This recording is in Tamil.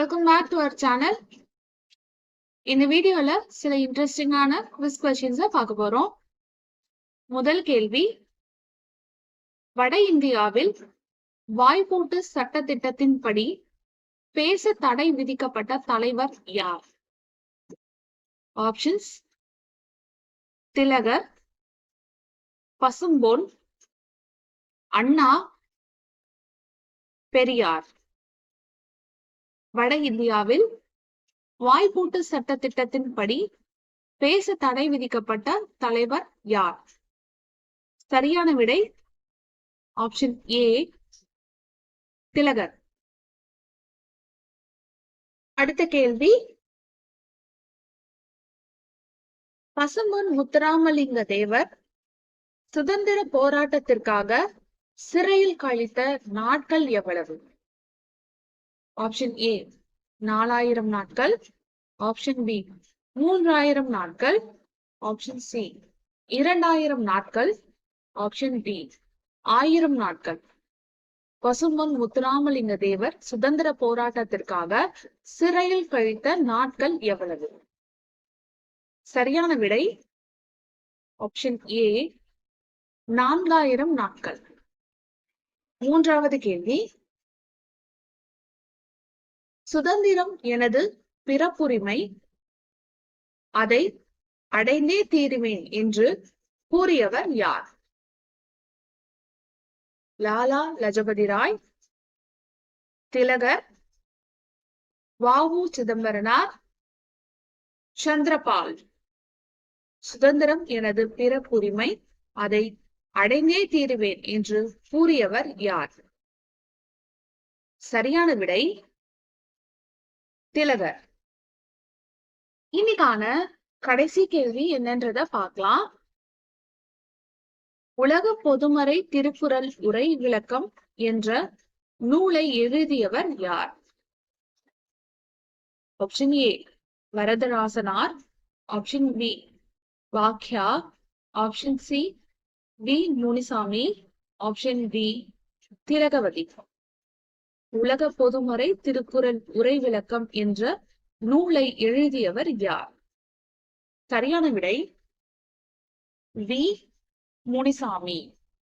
Welcome back to our channel இந்த வீடியோல சில இன்ட்ரெஸ்டிங்கான குவிஸ் கொஸ்டின்ஸை பார்க்க போறோம். முதல் கேள்வி வட இந்தியாவில் வாய்ப்பூட்டு சட்ட திட்டத்தின்படி பேச தடை விதிக்கப்பட்ட தலைவர் யார்? ஆப்ஷன்ஸ் திலகர் பசும்பொன் அண்ணா பெரியார். வட இந்தியாவில் வாய்ப்பூட்டு சட்ட திட்டத்தின்படி பேச தடை விதிக்கப்பட்ட தலைவர் யார்? சரியான விடை ஆப்ஷன் ஏ திலகர். அடுத்த கேள்வி. பசுமன் முத்துராமலிங்க தேவர் சுதந்திர போராட்டத்திற்காக சிறையில் கழித்த நாட்கள் எவ்வளவு? ஆப்ஷன் ஏ நாலாயிரம் நாட்கள். ஆப்ஷன் பி மூன்றாயிரம் நாட்கள். ஆப்ஷன் சி இரண்டாயிரம் நாட்கள். ஆப்ஷன் டி ஆயிரம் நாட்கள். பசும்பொன் முத்துராமலிங்க தேவர் சுதந்திர போராட்டத்திற்காக சிறையில் கழித்த நாட்கள் எவ்வளவு? சரியான விடை ஆப்ஷன் ஏ நான்காயிரம் நாட்கள். மூன்றாவது கேள்வி சுதந்திரம் எனது பிறப்புரிமை அதை அடைந்தே தீருவேன் என்று கூறியவர் யார்? லாலா லஜபதி ராய் திலகர் வாவு சிதம்பரனார் சந்திரபால். சுதந்திரம் எனது பிறப்புரிமை அதை அடைந்தே தீருவேன் என்று கூறியவர் யார்? சரியான விடை திலகர். இன்னைக்கான கடைசி கேள்வி என்னன்றத பார்க்கலாம். உலக பொதுமறை திருக்குறள் உரை விளக்கம் என்ற நூலை எழுதியவர் யார்? Option A Varadarasanar. Option B Vakya. Option C V. Munisamy. Option D Thilagavathi. உலக பொதுமறை திருக்குறள் உரை விளக்கம் என்ற நூலை எழுதியவர் யார்? சரியான விடை வி. முனிசாமி.